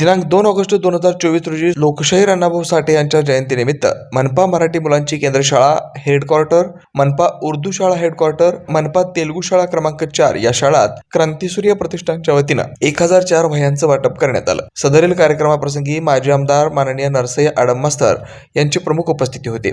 दिनांक दोन ऑगस्ट दोन हजार चोवीस रोजी लोकशाहीर अण्णाभाऊ साठे यांच्या जयंतीनिमित्त मनपा मराठी मुलांची केंद्रशाळा हेडक्वार्टर मनपा उर्दू शाळा हेडक्वार्टर मनपा तेलुगू शाळा क्रमांक चार या शाळात क्रांतीसूर्य प्रतिष्ठानच्या वतीनं एक हजार चार वह्यांचं वाटप करण्यात आलं. सदरील कार्यक्रमाप्रसंगी माजी आमदार माननीय नरसई आडम मास्तर यांची प्रमुख उपस्थिती होती.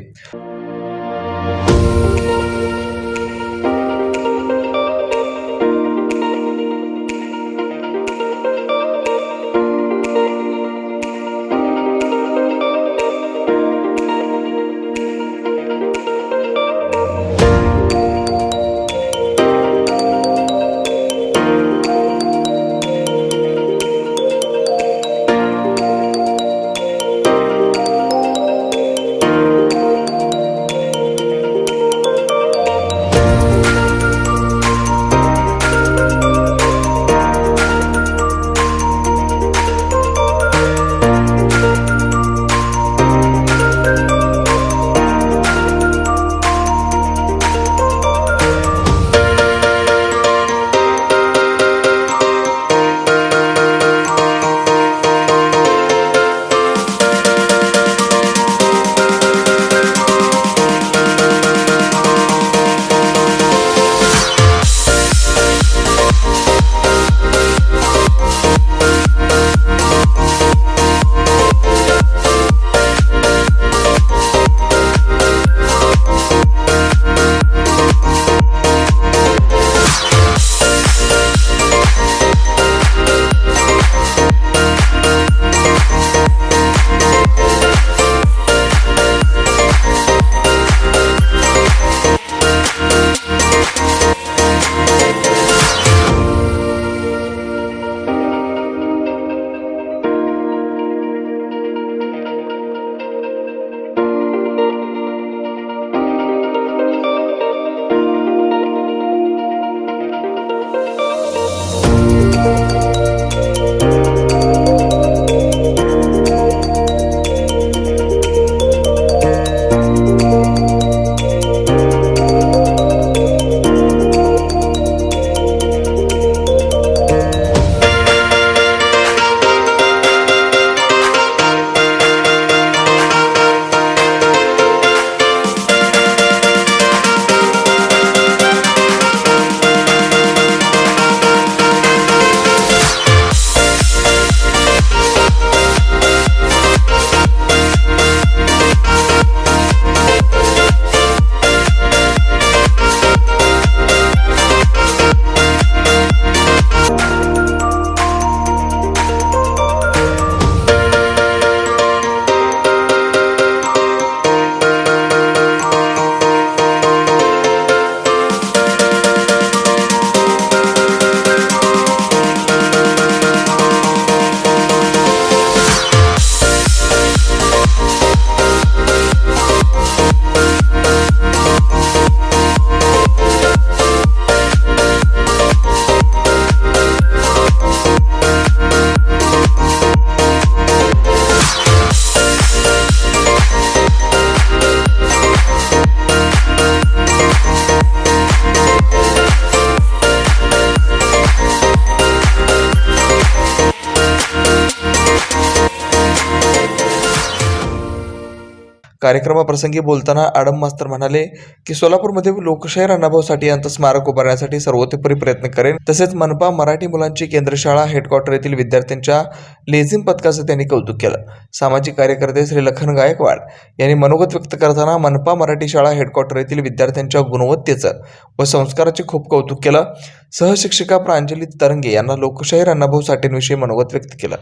कार्यक्रमाप्रसंगी बोलताना आडम मास्तर म्हणाले की सोलापूरमध्ये लोकशाहीर अण्णाभाऊ साठे यांचं स्मारक उभारण्यासाठी सर्वतोपरी प्रयत्न करेन. तसेच मनपा मराठी मुलांची केंद्रशाळा हेडक्वार्टर येथील विद्यार्थ्यांच्या लेझिम पथकाचं त्यांनी कौतुक केलं. सामाजिक कार्यकर्ते श्री लखन गायकवाड यांनी मनोगत व्यक्त करताना मनपा मराठी शाळा हेडक्वार्टर येथील विद्यार्थ्यांच्या गुणवत्तेचं व संस्काराचे खूप कौतुक केलं. सहशिक्षिका प्रांजली तरंगे यांना लोकशाहीर अण्णाभाऊ साठेंविषयी मनोगत व्यक्त केलं.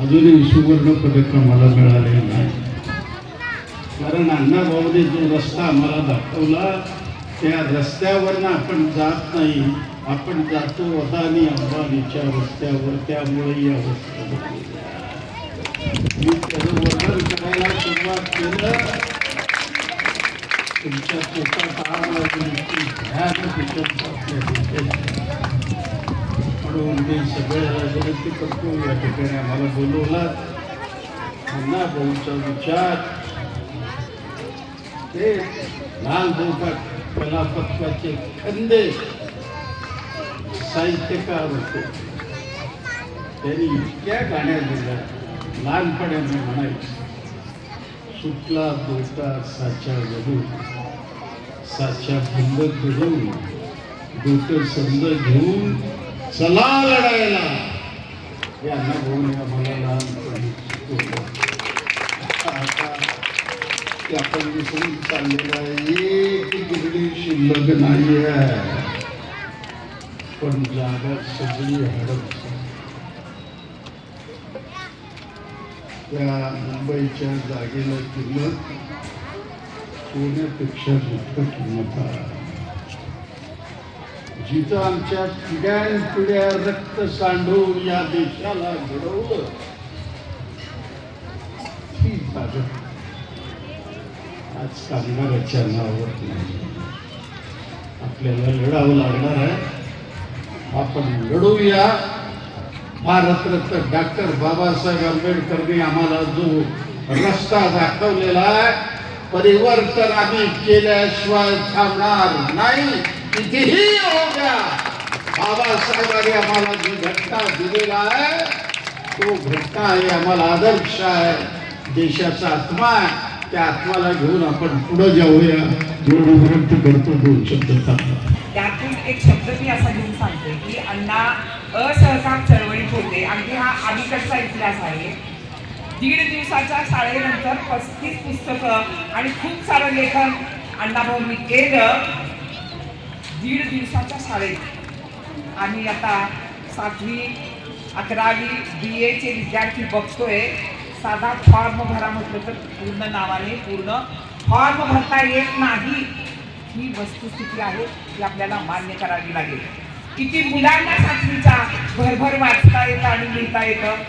अजूनही सुवर्ण पदक आम्हाला मिळाले नाही कारण अण्णाभाऊने जो रस्ता आम्हाला दाखवला त्या रस्त्यावरनं आपण जात नाही. आपण जातो अदानी अंबानीच्या रस्त्यावर. त्यामुळे या अवस्था मी त्याचं वर्णन करायला सुरुवात केलं. तुमच्या पोटात आग लागली भयानक म्हणून मी सगळ्या विनंती करतो. या ठिकाणी आम्हाला बोलवला. अण्णा भाऊचा विचार ते लाल बोका कला खंदे साहित्यकार होते. त्यांनी इतक्या गाण्या दिल्या. लहानपणाने म्हणायचे सुटला दोटा साच्या वडू साच्या भंग करून दोट समज घेऊन चला लढायला या अनुभवून आम्हाला लहानपणी शिकवलं. आता की आपण विसरून चाललेलं आहे एक गिरडी शिल्लक नाही आहे पण जागा सगळी हडप त्या मुंबईच्या जागेला किंमत. सोन्यापेक्षा जास्त किंमत आहे जिथं आमच्या पिढ्यान पिढ्या रक्त सांडून या देशाला घडवलं ती जागा आज कामगाराच्या आवडत नाही. आपल्याला लढावं लागणार आहे. आपण लढूया. भारतरत्न डॉक्टर बाबासाहेब आंबेडकरने आम्हाला जो रस्ता दाखवलेला आहे परिवर्तन आम्ही केल्याशिवाय थांबणार नाही. कितीही होत्या बाबासाहेबांनी आम्हाला जी घटना दिलेला आहे तो घटना आहे आम्हाला आदर्श आहे. देशाचा आत्मा आहे. त्या आत्माला घेऊन आपण पुढे जाऊया. एवढं विनंती करतो दोन शब्द त्यातून एक शब्द मी असा घेऊन सांगते की अण्णा असहकार चळवळीत होते. अगदी हा अलीकडचा इतिहास आहे. दीड दिवसाच्या शाळेनंतर पस्तीस पुस्तकं आणि खूप सारं लेखन अण्णाभाऊंनी केलं. दीड दिवसाच्या शाळेत. आम्ही आता सातवी अकरावी बी एचे विद्यार्थी बघतोय. साधा फॉर्म भरा म्हटलं तर पूर्ण नावाने पूर्ण फॉर्म भरता येत नाही. ही वस्तुस्थिती आहे ती आपल्याला मान्य करावी लागेल. किती मुलांना सातवीचा भरभर वाचता येतं आणि लिहिता येतं?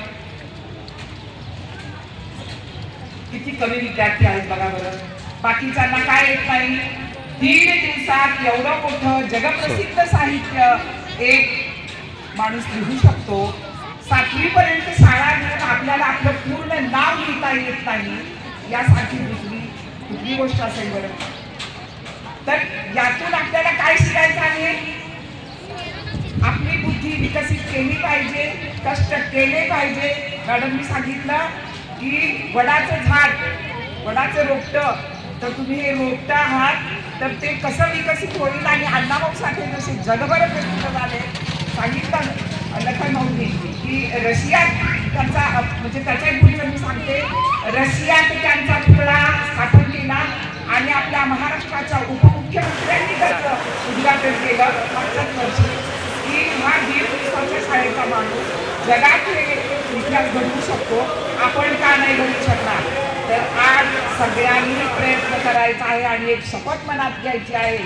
किती कमी विद्यार्थी आहेत बघा बरं. बाकीच्यांना काय येत नाही? दीड दिवसात एवढं मोठं जगप्रसिद्ध साहित्य एक माणूस लिहू शकतो. सातवी पर्यंत शाळा घेऊन आपल्याला आपलं पूर्ण नाव लिहिता येत नाही यासाठी दुसरी दुसरी गोष्ट असेल बरं. तर यातून आपल्याला काय शिकायचं आहे? आपली बुद्धी विकसित केली पाहिजे कष्ट केले पाहिजे. मॅडमनी सांगितलं की वडाचं झाड वडाचं रोपटं तर तुम्ही हे रोपटं आहात तर ते कसं विकसित होईल आणि अण्णाभाऊ साठे जसे जगभर प्रसिद्ध झाले सांगितलं लखन भाऊनी की रशियात त्यांचा म्हणजे त्याच्या गुण मी सांगते रशियात त्यांचा पुतळा स्थापन केला आणि आपल्या महाराष्ट्राच्या उपमुख्यमंत्र्यांनी त्याचं उद्घाटन केलं. मागच्याच वर्षी म्हणजे की हा दीड दिवसाच्या शाळेचा माणूस जगात हे इतिहास घडवू शकतो. आपण का नाही घडू शकणार? तर आज सगळ्यांनी प्रयत्न करायचा आहे आणि एक शपथ मनात घ्यायची आहे.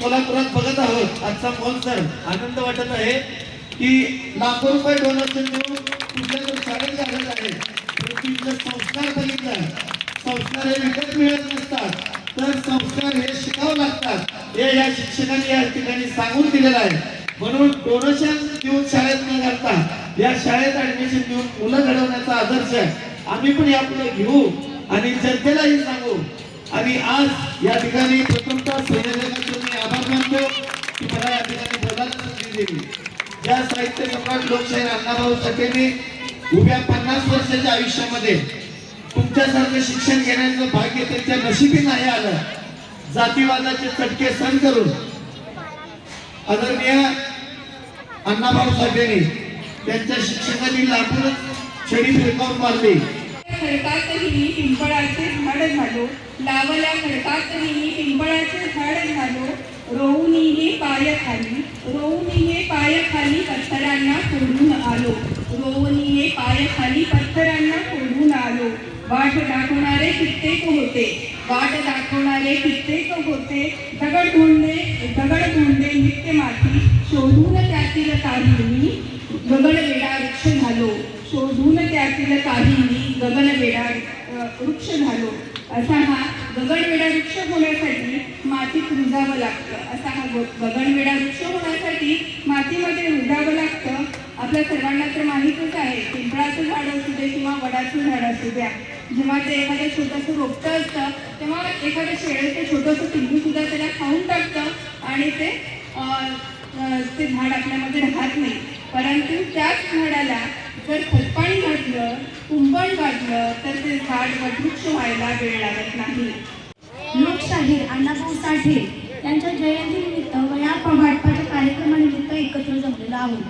सोलापुरात बघत आहोत. आजचा महोल आनंद वाटत आहे. की लाखो रुपये डोनेशन देऊन कुठल्या तरी शाळेत झालेलं आहे. परंतु संस्कार बघितलं. संस्कार हे विकत मिळत नसतात. तर संस्कार हे शिकावं लागतात. हे या शिक्षकांनी या ठिकाणी सांगून दिलेलं आहे. म्हणून डोनेशन देऊन शाळेत न घालता या शाळेत ऍडमिशन देऊन मुलं घडवण्याचा आदर्श आहे. आम्ही पण यापुढे घेऊ आणि जनतेलाही सांगू. आणि आज या ठिकाणी प्रथमतः संयोजकांचे मी आभार मानतो की मला या ठिकाणी बोलायला संधी दिली या साहित्य सम्राट लोकशाही अण्णाभाऊ साठेने उभ्या पन्नास वर्षाच्या आयुष्यामध्ये तुमच्यासारखं शिक्षण घेण्याचं भाग्य त्यांच्या नशिबी नाही आलं. जातीवादाचे चटके सण करून आदरणीय अण्णाभाऊ साठेने त्यांच्या शिक्षकांनी लाखोच छडी फिरकावून मारली. खडकातही मी पिंपळाचे झाड झालो. लावल्या खडकातही मी पिंपळाचे झाड झालो. रोवणीने पाय खाली रोवणीने पाय खाली पत्थरांना फोडून आलो. रोवणीने पाय खाली पत्थरांना फोडून आलो. वाट दाखवणारे कित्येक होते. वाट दाखवणारे कित्येक होते. दगड धोंडे दगड धोंडे नित्य माती शोधून त्यातील काही मी गगन वृक्ष झालो शोधून त्यातील काही मी गगन वृक्ष झालो असा हा गगनवेडा वृक्ष होण्यासाठी मातीत रुजावं लागतं. असा हा ग- गगनवेडा वृक्ष होण्यासाठी मातीमध्ये रुजावं लागतं. आपल्या सर्वांना तर माहीतच आहे पिंपळाचं झाड असू दे किंवा वडाचं झाड असू द्या. जेव्हा ते एखादं छोटंसं रोपटं असतं तेव्हा एखादं शेळं ते छोटंसं पिल्लू सुद्धा त्याला खाऊन टाकतं आणि ते ते झाड आपल्यामध्ये राहत नाही. परंतु त्याच झाडाला जर खतपाणी घातलं कुंपण घातलं तर ते झाड वृक्ष व्हायला वेळ लागत नाही. लोकशाहीर अण्णाभाऊ साठे यांच्या जयंतीनिमित्त वया वाटपाच्या कार्यक्रमानिमित्त एकत्र जमलेलो आहोत.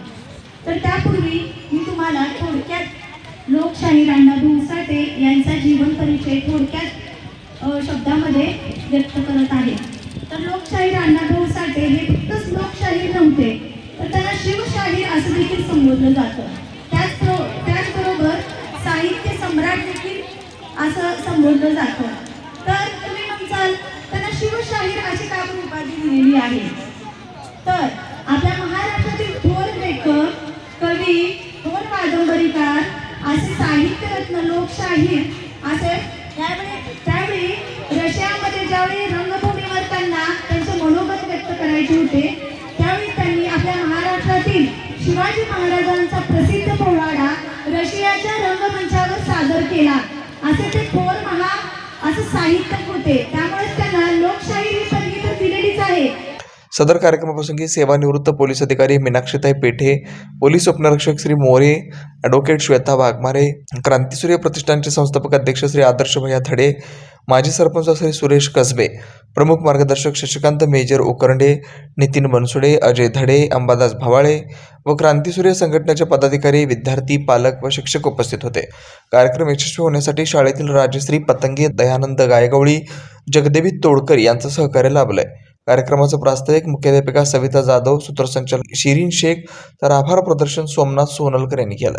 तर त्यापूर्वी मी तुम्हाला थोडक्यात लोकशाहीर अण्णाभाऊ साठे यांचा जीवन परिचय थोडक्यात शब्दामध्ये व्यक्त करत आहे. तर लोकशाहीर अण्णाभाऊ साठे हे फक्तच लोकशाहीर नव्हते तर त्यांना शिवशाहीर असं देखील संबोधलं जातं. त्याच त्याचबरोबर साहित्य सम्राट देखील असं संबोधलं जातं. तर चाल. त्यांना शिवशाहीर अशी का उपाधी दिलेली आहे. तर आपल्या महाराष्ट्रातील थोर लेखक कवी थोर कादंबरीकार असे साहित्यरत्न लोकशाहीर असे त्यावेळी त्यावेळी रशियामध्ये ज्यावेळी रंगभूमीवर त्यांना त्यांचे मनोगत व्यक्त करायचे होते त्यावेळी त्यांनी आपल्या महाराष्ट्रातील शिवाजी महाराजांचा प्रसिद्ध पोवाडा रशियाच्या रंगमंचावर सादर केला. असे ते थोर महा असं साहित्यक होते. त्यामुळेच त्यांना लोकशाही ही पदवी तर दिलेलीच आहे. सदर कार्यक्रमाप्रसंगी सेवानिवृत्त पोलीस अधिकारी मीनाक्षीताई पेठे पोलीस उपनिरीक्षक श्री मोरे ॲडव्होकेट श्वेता वाघमारे क्रांतीसूर्य प्रतिष्ठानचे संस्थापक अध्यक्ष श्री आदर्श भैया धडे माजी सरपंच श्री सुरेश कसबे प्रमुख मार्गदर्शक शशिकांत मेजर उकरंडे नितीन बनसुडे अजय धडे अंबादास भवाळे व क्रांतीसूर्य संघटनेचे पदाधिकारी विद्यार्थी पालक व शिक्षक उपस्थित होते. कार्यक्रम यशस्वी होण्यासाठी शाळेतील राजश्री पतंगे दयानंद गायगवळी जगदेवी तोडकर यांचं सहकार्य लाभलंय. कार्यक्रमाचं प्रास्ताविक मुख्याध्यापिका सविता जाधव सूत्रसंचालक शिरीन शेख तर आभार प्रदर्शन सोमनाथ सोनलकर यांनी केलं